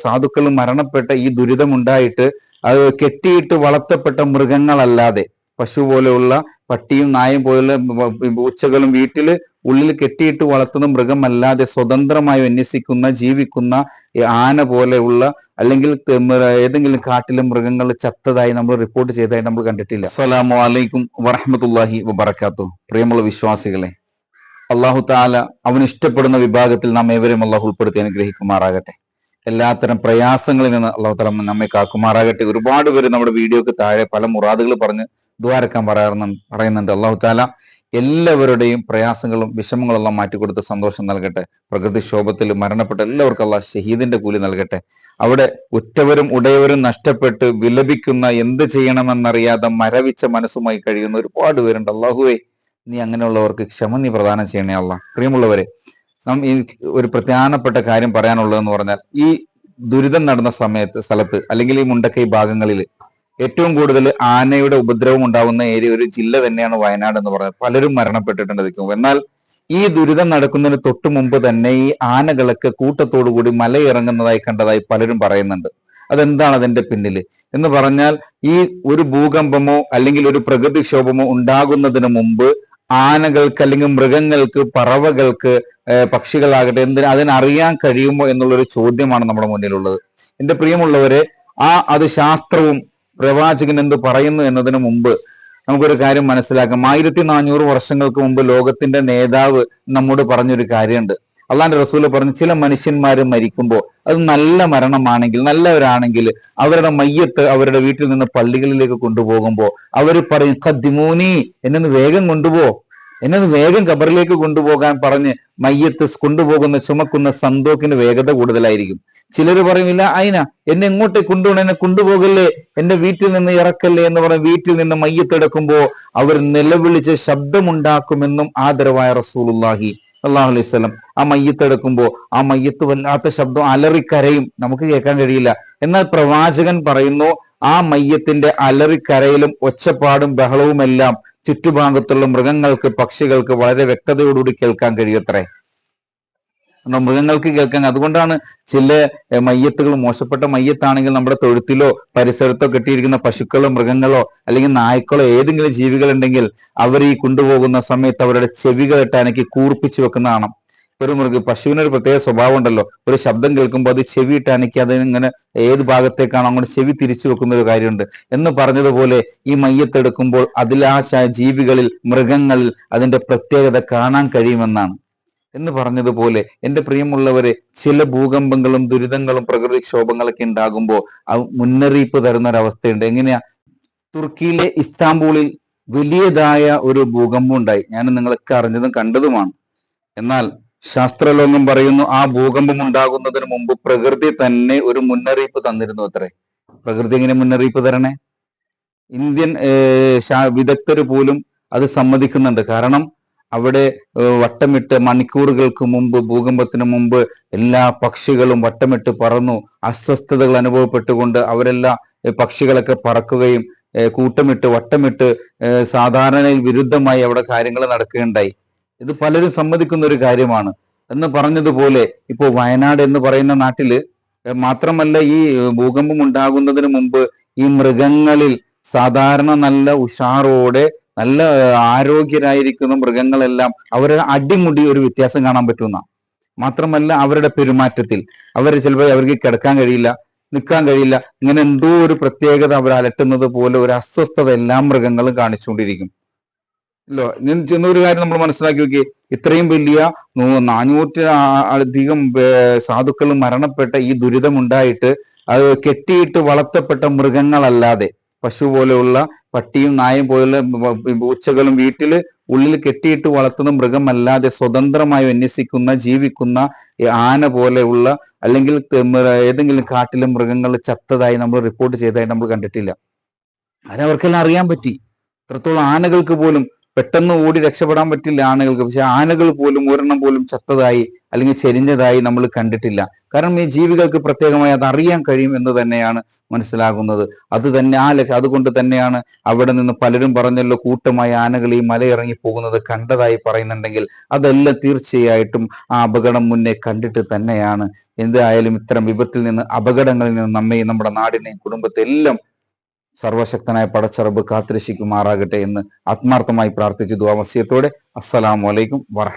സാധുക്കൾ മരണപ്പെട്ട ഈ ദുരിതമുണ്ടായിട്ട് അത് കെട്ടിയിട്ട് വളർത്തപ്പെട്ട മൃഗങ്ങളല്ലാതെ പശു പോലെയുള്ള പട്ടിയും നായും പോലെയുള്ള ഉച്ചകളും വീട്ടിൽ ഉള്ളിൽ കെട്ടിയിട്ട് വളർത്തുന്ന മൃഗമല്ലാതെ സ്വതന്ത്രമായി വിന്യസിക്കുന്ന ജീവിക്കുന്ന ആന പോലെയുള്ള അല്ലെങ്കിൽ ഏതെങ്കിലും കാട്ടിലെ മൃഗങ്ങൾ ചത്തതായി നമ്മൾ റിപ്പോർട്ട് ചെയ്തതായി നമ്മൾ കണ്ടിട്ടില്ല. അസ്സലാമു അലൈക്കും വറഹമത്തല്ലാഹി വബറകാതുഹു പ്രിയമുള്ള വിശ്വാസികളെ അള്ളാഹു താല അവൻ ഇഷ്ടപ്പെടുന്ന വിഭാഗത്തിൽ നാം ഏവരും അള്ളാഹു ഉൾപ്പെടുത്തി അനുഗ്രഹിക്കുമാറാകട്ടെ. എല്ലാത്തരം പ്രയാസങ്ങളിൽ നിന്ന് അള്ളാഹുത്തല നമ്മെ കാക്കുമാറാകട്ടെ ഒരുപാട് പേര് നമ്മുടെ വീഡിയോക്ക് താഴെ പല മുറാദുകൾ പറഞ്ഞ് ദ്വാരക്കാൻ പറയാറുന്നു പറയുന്നുണ്ട്. അള്ളാഹുത്താല എല്ലാവരുടെയും പ്രയാസങ്ങളും വിഷമങ്ങളും എല്ലാം മാറ്റിക്കൊടുത്ത് സന്തോഷം നൽകട്ടെ. പ്രകൃതി പ്രകൃതിക്ഷോഭത്തിൽ മരണപ്പെട്ട എല്ലാവർക്കും അള്ളാഹ് ഷഹീദിന്റെ കൂലി നൽകട്ടെ. അവിടെ ഉറ്റവരും ഉടയവരും നഷ്ടപ്പെട്ട് വിലപിക്കുന്ന എന്ത് ചെയ്യണമെന്നറിയാതെ മരവിച്ച മനസ്സുമായി കഴിയുന്ന ഒരുപാട് പേരുണ്ട്. അള്ളാഹുവേ നീ അങ്ങനെയുള്ളവർക്ക് ക്ഷമ നീ പ്രദാനം ചെയ്യണേ അല്ല പ്രിയമുള്ളവരെ നാം ഒരു പ്രധാനപ്പെട്ട കാര്യം പറയാനുള്ളതെന്ന് പറഞ്ഞാൽ ഈ ദുരിതം നടന്ന സമയത്ത് സ്ഥലത്ത് അല്ലെങ്കിൽ ഈ മുണ്ടക്കൈ ഭാഗങ്ങളിൽ ഏറ്റവും കൂടുതൽ ആനയുടെ ഉപദ്രവം ഉണ്ടാകുന്ന ഏരിയ ഒരു ജില്ല തന്നെയാണ് വയനാട് എന്ന് പറയുന്നത് പലരും മരണപ്പെട്ടിട്ടുണ്ട് എന്നാൽ ഈ ദുരിതം നടക്കുന്നതിന് തൊട്ടു മുമ്പ് തന്നെ ഈ ആനകളൊക്കെ കൂട്ടത്തോടു കൂടി മലയിറങ്ങുന്നതായി കണ്ടതായി പലരും പറയുന്നുണ്ട്. അതെന്താണ് അതിന്റെ പിന്നിൽ എന്ന് പറഞ്ഞാൽ ഈ ഒരു ഭൂകമ്പമോ അല്ലെങ്കിൽ ഒരു പ്രകൃതിക്ഷോഭമോ ഉണ്ടാകുന്നതിന് മുമ്പ് ആനകൾക്ക് അല്ലെങ്കിൽ മൃഗങ്ങൾക്ക് പറവകൾക്ക് പക്ഷികളാകട്ടെ എന്തിന് അതിനറിയാൻ കഴിയുമോ എന്നുള്ളൊരു ചോദ്യമാണ് നമ്മുടെ മുന്നിലുള്ളത്. എന്റെ പ്രിയമുള്ളവരെ ആ അത് ശാസ്ത്രവും പ്രവാചകൻ എന്ത് പറയുന്നു എന്നതിന് മുമ്പ് നമുക്കൊരു കാര്യം മനസ്സിലാക്കാം. ആയിരത്തി നാനൂറ് വർഷങ്ങൾക്ക് മുമ്പ് ലോകത്തിന്റെ നേതാവ് നമ്മോട് പറഞ്ഞൊരു കാര്യമുണ്ട്. അള്ളാന്റെ റസൂൽ പറഞ്ഞു ചില മനുഷ്യന്മാർ മരിക്കുമ്പോൾ അത് നല്ല മരണമാണെങ്കിൽ നല്ലവരാണെങ്കിൽ അവരുടെ മയ്യത്ത് അവരുടെ വീട്ടിൽ നിന്ന് പള്ളികളിലേക്ക് കൊണ്ടുപോകുമ്പോൾ അവർ പറയും ഖദ്ദിമൂനി എന്നൊന്ന് വേഗം കൊണ്ടുപോ. എന്നൊന്ന് വേഗം ഖബറിലേക്ക് കൊണ്ടുപോകാൻ പറഞ്ഞ് മയ്യത്ത് കൊണ്ടുപോകുന്ന ചുമക്കുന്ന സന്തോക്കിന് വേഗത കൂടുതലായിരിക്കും. ചിലർ പറയുമില്ല അയിന എന്നെ എങ്ങോട്ടേ കൊണ്ടുപോകണം എന്നെ കൊണ്ടുപോകല്ലേ എന്റെ വീട്ടിൽ നിന്ന് ഇറക്കല്ലേ എന്ന് പറഞ്ഞ് വീട്ടിൽ നിന്ന് മയ്യത്തെടുക്കുമ്പോ അവർ നിലവിളിച്ച് ശബ്ദമുണ്ടാക്കുമെന്നും ആദരവായ റസൂലുള്ളാഹി അള്ളാഹു അലൈഹി സ്വലം ആ മയ്യത്തെടുക്കുമ്പോ ആ മയ്യത്ത് വല്ലാത്ത ശബ്ദം അലറിക്കരയും. നമുക്ക് കേൾക്കാൻ കഴിയില്ല. എന്നാൽ പ്രവാചകൻ പറയുന്നു ആ മയ്യത്തിന്റെ അലറിക്കരയിലും ഒച്ചപ്പാടും ബഹളവുമെല്ലാം ചുറ്റുഭാഗത്തുള്ള മൃഗങ്ങൾക്ക് പക്ഷികൾക്ക് വളരെ വ്യക്തതയോടുകൂടി കേൾക്കാൻ കഴിയത്രേ. കാരണം മൃഗങ്ങൾക്ക് കേൾക്കാൻ. അതുകൊണ്ടാണ് ചില മയ്യത്തുകൾ മോശപ്പെട്ട മയ്യത്താണെങ്കിൽ നമ്മുടെ തൊഴുത്തിലോ പരിസരത്തോ കെട്ടിയിരിക്കുന്ന പശുക്കളോ മൃഗങ്ങളോ അല്ലെങ്കിൽ നായ്ക്കളോ ഏതെങ്കിലും ജീവികൾ ഉണ്ടെങ്കിൽ അവർ ഈ കൊണ്ടുപോകുന്ന സമയത്ത് അവരുടെ ചെവികൾ അനക്കി കൂർപ്പിച്ചു വെക്കുന്നതാണ് ഒരു മൃഗ പശുവിന് ഒരു പ്രത്യേക സ്വഭാവം ഉണ്ടല്ലോ. ഒരു ശബ്ദം കേൾക്കുമ്പോൾ അത് ചെവി ഇട്ട് ഇങ്ങനെ ഏത് ഭാഗത്തേക്കാണോ അങ്ങോട്ട് ചെവി തിരിച്ചു വെക്കുന്ന ഒരു കാര്യമുണ്ട്. എന്ന് പറഞ്ഞതുപോലെ ഈ മയ്യത്തെടുക്കുമ്പോൾ അതിലാശ ജീവികളിൽ മൃഗങ്ങളിൽ അതിന്റെ പ്രത്യേകത കാണാൻ കഴിയുമെന്നാണ്. എന്ന് പറഞ്ഞതുപോലെ എന്റെ പ്രിയമുള്ളവരെ ചില ഭൂകമ്പങ്ങളും ദുരിതങ്ങളും പ്രകൃതിക്ഷോഭങ്ങളൊക്കെ ഉണ്ടാകുമ്പോൾ മുന്നറിയിപ്പ് തരുന്ന ഒരവസ്ഥയുണ്ട് എങ്ങനെയാ? തുർക്കിയിലെ ഇസ്താംബൂളിൽ വലിയതായ ഒരു ഭൂകമ്പം ഉണ്ടായി ഞാൻ നിങ്ങളൊക്കെ അറിഞ്ഞതും കണ്ടതുമാണ്. എന്നാൽ ശാസ്ത്രലോകം പറയുന്നു ആ ഭൂകമ്പം ഉണ്ടാകുന്നതിന് മുമ്പ് പ്രകൃതി തന്നെ ഒരു മുന്നറിയിപ്പ് തന്നിരുന്നു അത്രേ. പ്രകൃതി എങ്ങനെ മുന്നറിയിപ്പ് തരണേ? ഇന്ത്യൻ വിദഗ്ധര് പോലും അത് സമ്മതിക്കുന്നുണ്ട്. കാരണം അവിടെ വട്ടമിട്ട് മണിക്കൂറുകൾക്ക് മുമ്പ് ഭൂകമ്പത്തിന് മുമ്പ് എല്ലാ പക്ഷികളും വട്ടമിട്ട് പറന്നു. അസ്വസ്ഥതകൾ അനുഭവപ്പെട്ടുകൊണ്ട് അവരെല്ലാം പക്ഷികളൊക്കെ പറക്കുകയും കൂട്ടമിട്ട് വട്ടമിട്ട് സാധാരണയിൽ വിരുദ്ധമായി അവിടെ കാര്യങ്ങൾ നടക്കുകയുണ്ടായി. ഇത് പലരും സമ്മതിക്കുന്ന ഒരു കാര്യമാണ്. എന്ന് പറഞ്ഞതുപോലെ ഇപ്പോൾ വയനാട് എന്ന് പറയുന്ന നാട്ടിൽ മാത്രമല്ല ഈ ഭൂകമ്പം ഉണ്ടാകുന്നതിന് മുമ്പ് ഈ മൃഗങ്ങളിൽ സാധാരണ നല്ല ഉഷാറോടെ നല്ല ആരോഗ്യരായിരിക്കുന്ന മൃഗങ്ങളെല്ലാം അവരുടെ അടിമുടി ഒരു വ്യത്യാസം കാണാൻ പറ്റുന്ന. മാത്രമല്ല അവരുടെ പെരുമാറ്റത്തിൽ. അവർ ചിലപ്പോൾ അവർക്ക് കിടക്കാൻ കഴിയില്ല നിൽക്കാൻ കഴിയില്ല. ഇങ്ങനെ എന്തോ ഒരു പ്രത്യേകത അവർ അലട്ടുന്നത് പോലെ ഒരു അസ്വസ്ഥത എല്ലാ മൃഗങ്ങളും കാണിച്ചുകൊണ്ടിരിക്കും. അല്ലോ ഞാൻ ചെന്നൊരു കാര്യം നമ്മൾ മനസ്സിലാക്കി നോക്കി ഇത്രയും വലിയ നാനൂറ്റി അധികം സാധുക്കൾ മരണപ്പെട്ട ഈ ദുരിതമുണ്ടായിട്ട് അത് കെട്ടിയിട്ട് വളർത്തപ്പെട്ട മൃഗങ്ങളല്ലാതെ പശു പോലെയുള്ള പട്ടിയും നായും പോലുള്ള പൂച്ചകളും വീട്ടിൽ ഉള്ളിൽ കെട്ടിയിട്ട് വളർത്തുന്ന മൃഗമല്ലാതെ സ്വതന്ത്രമായി വിന്യസിക്കുന്ന ജീവിക്കുന്ന ആന പോലെയുള്ള അല്ലെങ്കിൽ ഏതെങ്കിലും കാട്ടിലെ മൃഗങ്ങൾ ചത്തതായി നമ്മൾ റിപ്പോർട്ട് ചെയ്തതായി നമ്മൾ കണ്ടിട്ടില്ല. അതിനവർക്കെല്ലാം അറിയാൻ പറ്റി. ഇത്രത്തോളം ആനകൾക്ക് പോലും പെട്ടെന്ന് ഓടി രക്ഷപ്പെടാൻ പറ്റില്ല ആനകൾക്ക്. പക്ഷെ ആനകൾ പോലും ഒരെണ്ണം പോലും ചത്തതായി അല്ലെങ്കിൽ ചെരിഞ്ഞതായി നമ്മൾ കണ്ടിട്ടില്ല. കാരണം ഈ ജീവികൾക്ക് പ്രത്യേകമായി അത് അറിയാൻ കഴിയും എന്ന് തന്നെയാണ് മനസ്സിലാകുന്നത്. അത് തന്നെ ആ ലക്ഷ അതുകൊണ്ട് തന്നെയാണ് അവിടെ നിന്ന് പലരും പറഞ്ഞല്ലോ കൂട്ടമായി ആനകൾ ഈ മലയിറങ്ങി പോകുന്നത് കണ്ടതായി പറയുന്നുണ്ടെങ്കിൽ അതെല്ലാം തീർച്ചയായിട്ടും ആ അപകടം മുന്നേ കണ്ടിട്ട് തന്നെയാണ്. എന്തായാലും ഇത്തരം വിപത്തിൽ നിന്ന് അപകടങ്ങളിൽ നിന്ന് നമ്മയും നമ്മുടെ നാടിനെയും കുടുംബത്തെ എല്ലാം സർവശക്തനായ പടച്ചറബ് കാത്തിരശിക്കുമാറാകട്ടെ എന്ന് ആത്മാർത്ഥമായി പ്രാർത്ഥിച്ചു ദുവാമസ്യത്തോടെ അസ്സലാമു അലൈക്കും വറഹ